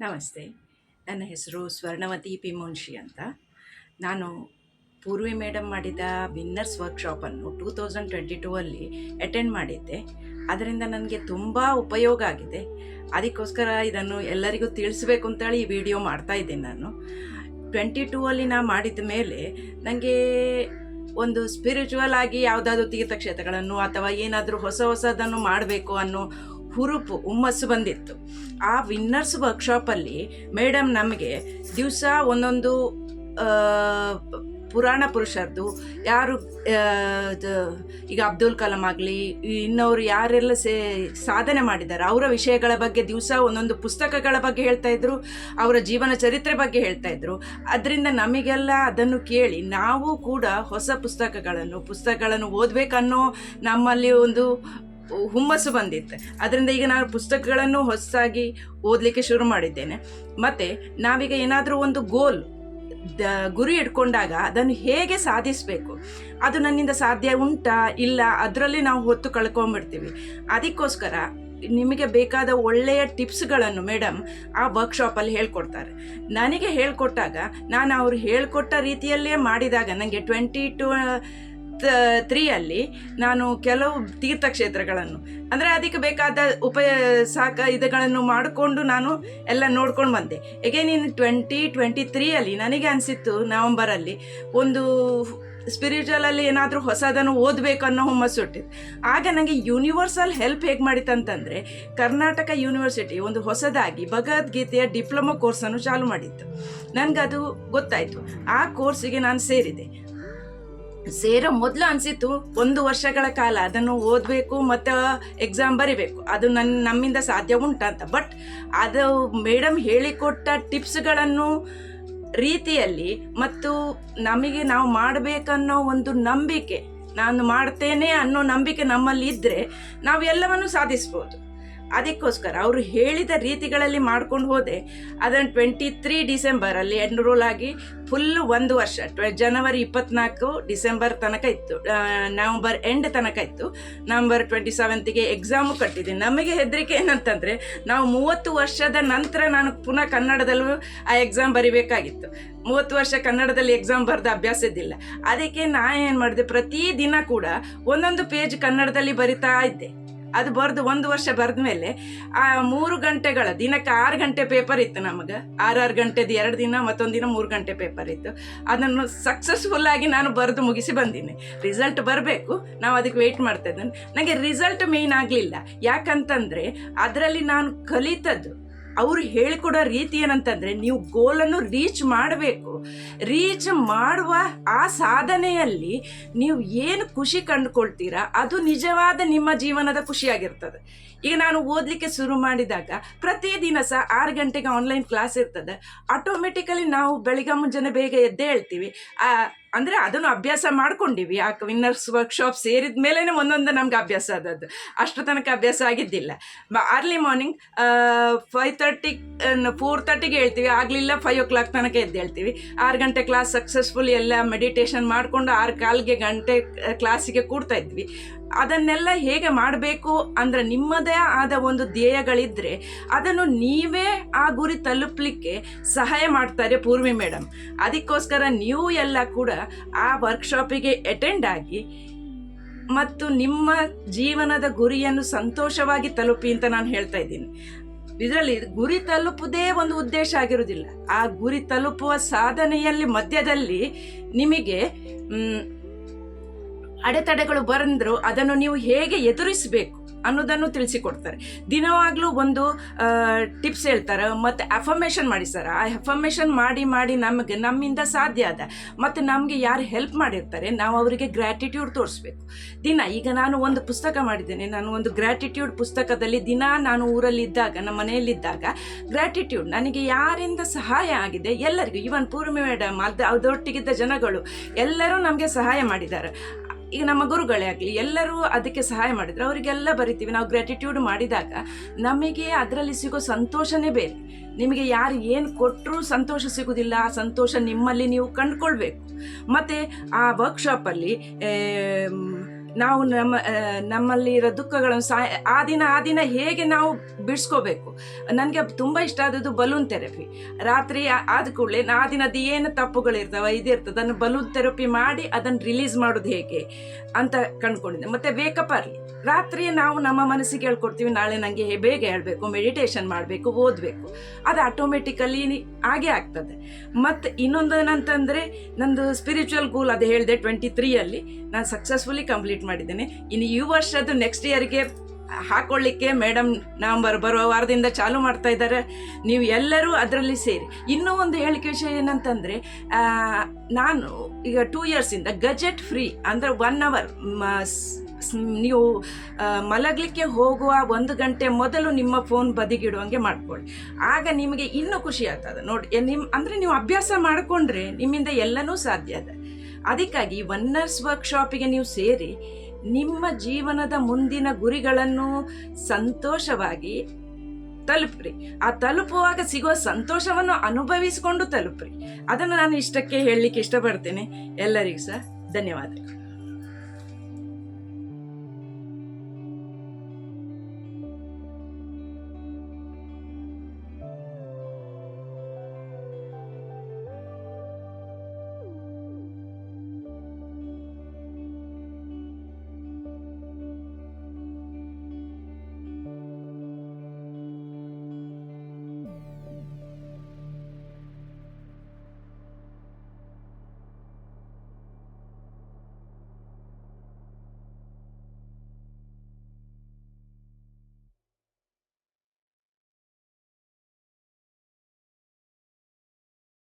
ನಮಸ್ತೆ. ನನ್ನ ಹೆಸರು ಸ್ವರ್ಣವತಿ ಪಿ ಮುನ್ಶಿ ಅಂತ. ನಾನು ಪೂರ್ವಿ ಮೇಡಮ್ ಮಾಡಿದ ವಿನ್ನರ್ಸ್ ವರ್ಕ್ಶಾಪನ್ನು ಟೂ ತೌಸಂಡ್ ಟ್ವೆಂಟಿ ಟೂ ಅಲ್ಲಿ ಅಟೆಂಡ್ ಮಾಡಿದ್ದೆ. ಅದರಿಂದ ನನಗೆ ತುಂಬ ಉಪಯೋಗ ಆಗಿದೆ. ಅದಕ್ಕೋಸ್ಕರ ಇದನ್ನು ಎಲ್ಲರಿಗೂ ತಿಳಿಸ್ಬೇಕು ಅಂತೇಳಿ ಈ ವಿಡಿಯೋ ಮಾಡ್ತಾ ಇದ್ದೀನಿ ನಾನು. ಟ್ವೆಂಟಿ ಟೂ ಅಲ್ಲಿ ನಾ ಮಾಡಿದ ಮೇಲೆ ನನಗೆ ಒಂದು ಸ್ಪಿರಿಚುವಲ್ ಆಗಿ ಯಾವುದಾದ್ರು ತೀರ್ಥಕ್ಷೇತ್ರಗಳನ್ನು ಅಥವಾ ಏನಾದರೂ ಹೊಸ ಹೊಸದನ್ನು ಮಾಡಬೇಕು ಅನ್ನೋ ಹುರುಪು, ಹುಮ್ಮಸ್ಸು ಬಂದಿತ್ತು. ಆ ವಿನ್ನರ್ಸ್ ವರ್ಕ್ಶಾಪಲ್ಲಿ ಮೇಡಮ್ ನಮಗೆ ದಿವಸ ಒಂದೊಂದು ಪುರಾಣ ಪುರುಷರದ್ದು ಯಾರು ಈಗ ಅಬ್ದುಲ್ ಕಲಾಂ ಆಗಲಿ, ಇನ್ನವರು ಯಾರೆಲ್ಲ ಸೇ, ಸಾಧನೆ ಮಾಡಿದ್ದಾರೆ ಅವರ ವಿಷಯಗಳ ಬಗ್ಗೆ ದಿವಸ ಒಂದೊಂದು ಪುಸ್ತಕಗಳ ಬಗ್ಗೆ ಹೇಳ್ತಾ ಇದ್ರು, ಅವರ ಜೀವನ ಚರಿತ್ರೆ ಬಗ್ಗೆ ಹೇಳ್ತಾ ಇದ್ರು. ಅದರಿಂದ ನಮಗೆಲ್ಲ ಅದನ್ನು ಕೇಳಿ, ನಾವು ಕೂಡ ಹೊಸ ಪುಸ್ತಕಗಳನ್ನು ಪುಸ್ತಕಗಳನ್ನು ಓದಬೇಕನ್ನೋ ನಮ್ಮಲ್ಲಿ ಒಂದು ಹುಮ್ಮಸ್ಸು ಬಂದಿತ್ತು. ಅದರಿಂದ ಈಗ ನಾನು ಪುಸ್ತಕಗಳನ್ನು ಹೊಸದಾಗಿ ಓದಲಿಕ್ಕೆ ಶುರು ಮಾಡಿದ್ದೇನೆ. ಮತ್ತು ನಾವೀಗ ಏನಾದರೂ ಒಂದು ಗೋಲ್ ದ ಗುರಿ ಇಟ್ಕೊಂಡಾಗ ಅದನ್ನು ಹೇಗೆ ಸಾಧಿಸಬೇಕು? ಅದು ನನ್ನಿಂದ ಸಾಧ್ಯ ಉಂಟಾ? ಇಲ್ಲ? ಅದರಲ್ಲಿ ನಾವು ಹೊತ್ತು ಕಳ್ಕೊಂಬಿಡ್ತೀವಿ. ಅದಕ್ಕೋಸ್ಕರ ನಿಮಗೆ ಬೇಕಾದ ಒಳ್ಳೆಯ ಟಿಪ್ಸ್ಗಳನ್ನು ಮೇಡಮ್ ಆ ವರ್ಕ್ಶಾಪಲ್ಲಿ ಹೇಳ್ಕೊಡ್ತಾರೆ. ನನಗೆ ಹೇಳ್ಕೊಟ್ಟಾಗ ನಾನು ಅವರು ಹೇಳ್ಕೊಟ್ಟ ರೀತಿಯಲ್ಲೇ ಮಾಡಿದಾಗ ನನಗೆ ಟ್ವೆಂಟಿ ಟು ತ್ರೀಯಲ್ಲಿ ನಾನು ಕೆಲವು ತೀರ್ಥಕ್ಷೇತ್ರಗಳನ್ನು, ಅಂದರೆ ಅದಕ್ಕೆ ಬೇಕಾದ ಉಪಯ, ಸಾಕ ಇದುಗಳನ್ನು ಮಾಡಿಕೊಂಡು ನಾನು ಎಲ್ಲ ನೋಡ್ಕೊಂಡು ಬಂದೆ. ಎಗೇನ್ ಇನ್ ಟ್ವೆಂಟಿ ಟ್ವೆಂಟಿ ತ್ರೀಯಲ್ಲಿ ನನಗೆ ಅನಿಸಿತ್ತು ನವಂಬರಲ್ಲಿ ಒಂದು ಸ್ಪಿರಿಚುವಲಲ್ಲಿ ಏನಾದರೂ ಹೊಸದನ್ನು ಓದಬೇಕು ಅನ್ನೋ ಹುಮ್ಮಸ್ಸು ಹುಟ್ಟಿತ್ತು. ಆಗ ನನಗೆ ಯೂನಿವರ್ಸಲ್ ಹೆಲ್ಪ್ ಹೇಗೆ ಮಾಡಿತ್ತಂತಂದರೆ ಕರ್ನಾಟಕ ಯೂನಿವರ್ಸಿಟಿ ಒಂದು ಹೊಸದಾಗಿ ಭಗವದ್ಗೀತೆಯ ಡಿಪ್ಲೊಮಾ ಕೋರ್ಸನ್ನು ಚಾಲು ಮಾಡಿತ್ತು. ನನಗದು ಗೊತ್ತಾಯಿತು. ಆ ಕೋರ್ಸಿಗೆ ನಾನು ಸೇರಿದೆ. ಸೇರೋ ಮೊದಲು ಅನಿಸಿತ್ತು ಒಂದು ವರ್ಷಗಳ ಕಾಲ ಅದನ್ನು ಓದಬೇಕು ಮತ್ತು ಎಕ್ಸಾಮ್ ಬರಿಬೇಕು. ಅದು ನನ್ನ ನಮ್ಮಿಂದ ಸಾಧ್ಯ ಉಂಟಾ ಅಂತ. ಬಟ್ ಅದು ಮೇಡಮ್ ಹೇಳಿಕೊಟ್ಟ ಟಿಪ್ಸ್ಗಳನ್ನು ರೀತಿಯಲ್ಲಿ ಮತ್ತು ನಮಗೆ ನಾವು ಮಾಡಬೇಕನ್ನೋ ಒಂದು ನಂಬಿಕೆ ನಾನು ಮಾಡ್ತೇನೆ ಅನ್ನೋ ನಂಬಿಕೆ ನಮ್ಮಲ್ಲಿ ಇದ್ದರೆ ನಾವು ಎಲ್ಲವನ್ನು ಸಾಧಿಸ್ಬೋದು. ಅದಕ್ಕೋಸ್ಕರ ಅವರು ಹೇಳಿದ ರೀತಿಗಳಲ್ಲಿ ಮಾಡ್ಕೊಂಡು ಹೋದೆ. ಅದನ್ನು ಟ್ವೆಂಟಿ ತ್ರೀ ಡಿಸೆಂಬರಲ್ಲಿ ಎನ್ರೋಲ್ ಆಗಿ ಫುಲ್ಲು ಒಂದು ವರ್ಷ ಟ್ವೆ ಜನವರಿ ಇಪ್ಪತ್ನಾಲ್ಕು ಡಿಸೆಂಬರ್ ತನಕ ಇತ್ತು. ನವಂಬರ್ ಎಂಡ್ ತನಕ ಇತ್ತು. ನವಂಬರ್ ಟ್ವೆಂಟಿ ಸೆವೆಂತಿಗೆ ಎಕ್ಸಾಮು ಕಟ್ಟಿದ್ದೀನಿ. ನಮಗೆ ಹೆದರಿಕೆ ಏನಂತಂದರೆ, ನಾವು ಮೂವತ್ತು ವರ್ಷದ ನಂತರ ನಾನು ಪುನಃ ಕನ್ನಡದಲ್ಲೂ ಆ ಎಕ್ಸಾಮ್ ಬರಿಬೇಕಾಗಿತ್ತು. ಮೂವತ್ತು ವರ್ಷ ಕನ್ನಡದಲ್ಲಿ ಎಕ್ಸಾಮ್ ಬರೆದ ಅಭ್ಯಾಸ ಇದ್ದಿಲ್ಲ. ಅದಕ್ಕೆ ನಾನು ಏನು ಮಾಡಿದೆ, ಪ್ರತಿ ದಿನ ಕೂಡ ಒಂದೊಂದು ಪೇಜ್ ಕನ್ನಡದಲ್ಲಿ ಬರಿತಾ ಇದ್ದೆ. ಅದು ಬರೆದು ಒಂದು ವರ್ಷ ಬರೆದ ಮೇಲೆ ಆ ಮೂರು ಗಂಟೆಗಳ ದಿನಕ್ಕೆ ಆರು ಗಂಟೆ ಪೇಪರ್ ಇತ್ತು ನಮಗೆ. ಆರಾರು ಗಂಟೆದು ಎರಡು ದಿನ, ಮತ್ತೊಂದು ದಿನ ಮೂರು ಗಂಟೆ ಪೇಪರ್ ಇತ್ತು. ಅದನ್ನು ಸಕ್ಸಸ್ಫುಲ್ ಆಗಿ ನಾನು ಬರೆದು ಮುಗಿಸಿ ಬಂದಿನಿ. ರಿಸಲ್ಟ್ ಬರಬೇಕು, ನಾವು ಅದಕ್ಕೆ ವೆಯ್ಟ್ ಮಾಡ್ತಾ ಇದ್ದೇನೆ. ನನಗೆ ರಿಸಲ್ಟ್ ಮೇಯ್ನ್ ಆಗಲಿಲ್ಲ. ಯಾಕಂತಂದರೆ, ಅದರಲ್ಲಿ ನಾನು ಕಲಿತದ್ದು ಅವರು ಹೇಳಿಕೊಡೋ ರೀತಿ ಏನಂತಂದರೆ ನೀವು ಗೋಲನ್ನು ರೀಚ್ ಮಾಡಬೇಕು. ರೀಚ್ ಮಾಡುವ ಆ ಸಾಧನೆಯಲ್ಲಿ ನೀವು ಏನು ಖುಷಿ ಕಂಡುಕೊಳ್ತೀರಾ, ಅದು ನಿಜವಾದ ನಿಮ್ಮ ಜೀವನದ ಖುಷಿಯಾಗಿರ್ತದೆ. ಈಗ ನಾನು ಓದಲಿಕ್ಕೆ ಶುರು ಮಾಡಿದಾಗ ಪ್ರತಿದಿನ ಸಹ ಆರು ಗಂಟೆಗೆ ಆನ್ಲೈನ್ ಕ್ಲಾಸ್ ಇರ್ತದೆ. ಆಟೋಮೆಟಿಕಲಿ ನಾವು ಬೆಳಿಗ್ಗೆ ಮುಂಜಾನೆ ಬೇಗ ಎದ್ದೇ ಹೇಳ್ತೀವಿ ಅಂದರೆ ಅದನ್ನು ಅಭ್ಯಾಸ ಮಾಡ್ಕೊಂಡಿವಿ. ಆ ವಿನ್ನರ್ಸ್ ವರ್ಕ್ಶಾಪ್ ಸೇರಿದ ಮೇಲೇ ಒಂದೊಂದು ನಮ್ಗೆ ಅಭ್ಯಾಸ ಆದದ್ದು. ಅಷ್ಟು ತನಕ ಅಭ್ಯಾಸ ಆಗಿದ್ದಿಲ್ಲ. Early morning five thirty four ತರ್ಟಿಗೆ ಹೇಳ್ತೀವಿ. ಆಗಲಿಲ್ಲ ಫೈವ್ ಓ ಕ್ಲಾಕ್ ತನಕ ಎದ್ದು ಹೇಳ್ತೀವಿ. ಆರು ಗಂಟೆ ಕ್ಲಾಸ್ ಸಕ್ಸಸ್ಫುಲ್ ಎಲ್ಲ ಮೆಡಿಟೇಷನ್ ಮಾಡಿಕೊಂಡು ಆರು ಕಾಲಿಗೆ ಗಂಟೆ ಕ್ಲಾಸಿಗೆ ಕೂಡ್ತಾ ಇದ್ವಿ. ಅದನ್ನೆಲ್ಲ ಹೇಗೆ ಮಾಡಬೇಕು ಅಂದರೆ ನಿಮ್ಮದೇ ಆದ ಒಂದು ಧ್ಯೇಯಗಳಿದ್ದರೆ ಅದನ್ನು ನೀವೇ ಆ ಗುರಿ ತಲುಪಲಿಕ್ಕೆ ಸಹಾಯ ಮಾಡ್ತಾರೆ ಪೂರ್ವಿ ಮೇಡಮ್. ಅದಕ್ಕೋಸ್ಕರ ನೀವು ಎಲ್ಲ ಕೂಡ ಆ ವರ್ಕ್ಶಾಪಿಗೆ ಅಟೆಂಡ್ ಆಗಿ ಮತ್ತು ನಿಮ್ಮ ಜೀವನದ ಗುರಿಯನ್ನು ಸಂತೋಷವಾಗಿ ತಲುಪಿ ಅಂತ ನಾನು ಹೇಳ್ತಾ ಇದ್ದೀನಿ. ಇದರಲ್ಲಿ ಗುರಿ ತಲುಪುದೇ ಒಂದು ಉದ್ದೇಶ ಆಗಿರುವುದಿಲ್ಲ. ಆ ಗುರಿ ತಲುಪುವ ಸಾಧನೆಯಲ್ಲಿ ಮಧ್ಯದಲ್ಲಿ ನಿಮಗೆ ಅಡೆತಡೆಗಳು ಬಂದರೂ ಅದನ್ನು ನೀವು ಹೇಗೆ ಎದುರಿಸಬೇಕು ಅನ್ನೋದನ್ನು ತಿಳಿಸಿಕೊಡ್ತಾರೆ. ದಿನವಾಗಲೂ ಒಂದು ಟಿಪ್ಸ್ ಹೇಳ್ತಾರೆ, ಮತ್ತು ಅಫರ್ಮೇಷನ್ ಮಾಡಿ ಸರ್. ಆ ಅಫರ್ಮೇಷನ್ ಮಾಡಿ ಮಾಡಿ ನಮಗೆ, ನಮ್ಮಿಂದ ಸಾಧ್ಯ ಅದ. ಮತ್ತು ನಮಗೆ ಯಾರು ಹೆಲ್ಪ್ ಮಾಡಿರ್ತಾರೆ, ನಾವು ಅವರಿಗೆ ಗ್ರ್ಯಾಟಿಟ್ಯೂಡ್ ತೋರಿಸ್ಬೇಕು. ದಿನ, ಈಗ ನಾನು ಒಂದು ಪುಸ್ತಕ ಮಾಡಿದ್ದೇನೆ. ನಾನು ಒಂದು ಗ್ರ್ಯಾಟಿಟ್ಯೂಡ್ ಪುಸ್ತಕದಲ್ಲಿ ದಿನ ನಾನು ಊರಲ್ಲಿದ್ದಾಗ, ನಮ್ಮ ಮನೆಯಲ್ಲಿದ್ದಾಗ ಗ್ರ್ಯಾಟಿಟ್ಯೂಡ್ ನನಗೆ ಯಾರಿಂದ ಸಹಾಯ ಆಗಿದೆ, ಎಲ್ಲರಿಗೂ ಇವನ್ ಪೂರ್ಣಿ ಮೇಡಮ್ ಅದು ಅದರೊಟ್ಟಿಗಿದ್ದ ಜನಗಳು ಎಲ್ಲರೂ ನಮಗೆ ಸಹಾಯ ಮಾಡಿದ್ದಾರೆ. ಈಗ ನಮ್ಮ ಗುರುಗಳೇ ಆಗಲಿ, ಎಲ್ಲರೂ ಅದಕ್ಕೆ ಸಹಾಯ ಮಾಡಿದ್ರು. ಅವರಿಗೆಲ್ಲ ಬರಿತೀವಿ. ನಾವು ಗ್ರ್ಯಾಟಿಟ್ಯೂಡ್ ಮಾಡಿದಾಗ ನಮಗೆ ಅದರಲ್ಲಿ ಸಿಗೋ ಸಂತೋಷನೇ ಬೇರೆ. ನಿಮಗೆ ಯಾರು ಏನು ಕೊಟ್ಟರೂ ಸಂತೋಷ ಸಿಗೋದಿಲ್ಲ. ಆ ಸಂತೋಷ ನಿಮ್ಮಲ್ಲಿ ನೀವು ಕಂಡುಕೊಳ್ಬೇಕು. ಮತ್ತು ಆ ವರ್ಕ್ಶಾಪಲ್ಲಿ ನಾವು ನಮ್ಮ ನಮ್ಮಲ್ಲಿ ನಮ್ಮಲ್ಲಿರೋ ದುಃಖಗಳನ್ನು ಸಾ ಆ ದಿನ ಆ ದಿನ ಹೇಗೆ ನಾವು ಬಿಡಿಸ್ಕೋಬೇಕು? ನನಗೆ ತುಂಬ ಇಷ್ಟ ಆದದ್ದು ಬಲೂನ್ ಥೆರಪಿ ರಾತ್ರಿ ಆದ ಕೂಡಲೇ ಆ ದಿನದ ಏನು ತಪ್ಪುಗಳಿರ್ತಾವೆ ಇದಿರ್ತದೆ ಅದನ್ನು ಬಲೂನ್ ಥೆರಪಿ ಮಾಡಿ ಅದನ್ನು ರಿಲೀಸ್ ಮಾಡೋದು ಹೇಗೆ ಅಂತ ಕಂಡುಕೊಂಡಿದ್ದೆ. ಮತ್ತು ವೇಕಪ್ ಅರ್ಲಿ ರಾತ್ರಿ ನಾವು ನಮ್ಮ ಮನಸ್ಸಿಗೆ ಹೇಳ್ಕೊಡ್ತೀವಿ, ನಾಳೆ ನನಗೆ ಬೇಗ ಹೇಳಬೇಕು ಮೆಡಿಟೇಷನ್ ಮಾಡಬೇಕು, ಓದಬೇಕು. ಅದು ಆಟೋಮೆಟಿಕಲಿ ಹಾಗೆ ಆಗ್ತದೆ. ಮತ್ತು ಇನ್ನೊಂದು ಏನಂತಂದರೆ, ನಂದು ಸ್ಪಿರಿಚುವಲ್ ಗೋಲ್ ಅದು ಹೇಳಿದೆ ಟ್ವೆಂಟಿ ತ್ರೀಯಲ್ಲಿ ನಾನು ಸಕ್ಸಸ್ಫುಲಿ ಕಂಪ್ಲೀಟ್ ಮಾಡಿದ್ದೇನೆ. ಇನ್ನು ಈ ವರ್ಷದ್ದು ನೆಕ್ಸ್ಟ್ ಇಯರ್ಗೆ ಹಾಕೊಳ್ಳಿಕ್ಕೆ ಮೇಡಮ್ ನವಂಬರ್ ಬರುವ ವಾರದಿಂದ ಚಾಲು ಮಾಡ್ತಾ ಇದ್ದಾರೆ. ನೀವು ಎಲ್ಲರೂ ಅದರಲ್ಲಿ ಸೇರಿ. ಇನ್ನೂ ಒಂದು ಹೇಳಿಕೆ ವಿಷಯ ಏನಂತಂದರೆ ನಾನು ಈಗ ಟೂ ಇಯರ್ಸಿಂದ ಗಜೆಟ್ ಫ್ರೀ ಅಂದರೆ ಒನ್ ಅವರ್ ನೀವು ಮಲಗಲಿಕ್ಕೆ ಹೋಗುವ ಒಂದು ಗಂಟೆ ಮೊದಲು ನಿಮ್ಮ ಫೋನ್ ಬದಿಗಿಡುವಂಗೆ ಮಾಡ್ಕೊಳ್ಳಿ. ಆಗ ನಿಮಗೆ ಇನ್ನೂ ಖುಷಿ ಆಗ್ತದೆ. ನೋಡಿ ನಿಮ್ಮ ಅಂದರೆ ನೀವು ಅಭ್ಯಾಸ ಮಾಡಿಕೊಂಡ್ರೆ ನಿಮ್ಮಿಂದ ಎಲ್ಲನೂ ಸಾಧ್ಯ ಇದೆ. ಅದಕ್ಕಾಗಿ ವನ್ನರ್ಸ್ ವರ್ಕ್ಶಾಪಿಗೆ ನೀವು ಸೇರಿ ನಿಮ್ಮ ಜೀವನದ ಮುಂದಿನ ಗುರಿಗಳನ್ನು ಸಂತೋಷವಾಗಿ ತಲುಪ್ರಿ. ಆ ತಲುಪುವಾಗ ಸಿಗುವ ಸಂತೋಷವನ್ನು ಅನುಭವಿಸಿಕೊಂಡು ತಲುಪ್ರಿ. ಅದನ್ನು ನಾನು ಇಷ್ಟಕ್ಕೆ ಹೇಳಲಿಕ್ಕೆ ಇಷ್ಟಪಡ್ತೇನೆ. ಎಲ್ಲರಿಗೂ ಸಹ ಧನ್ಯವಾದಗಳು.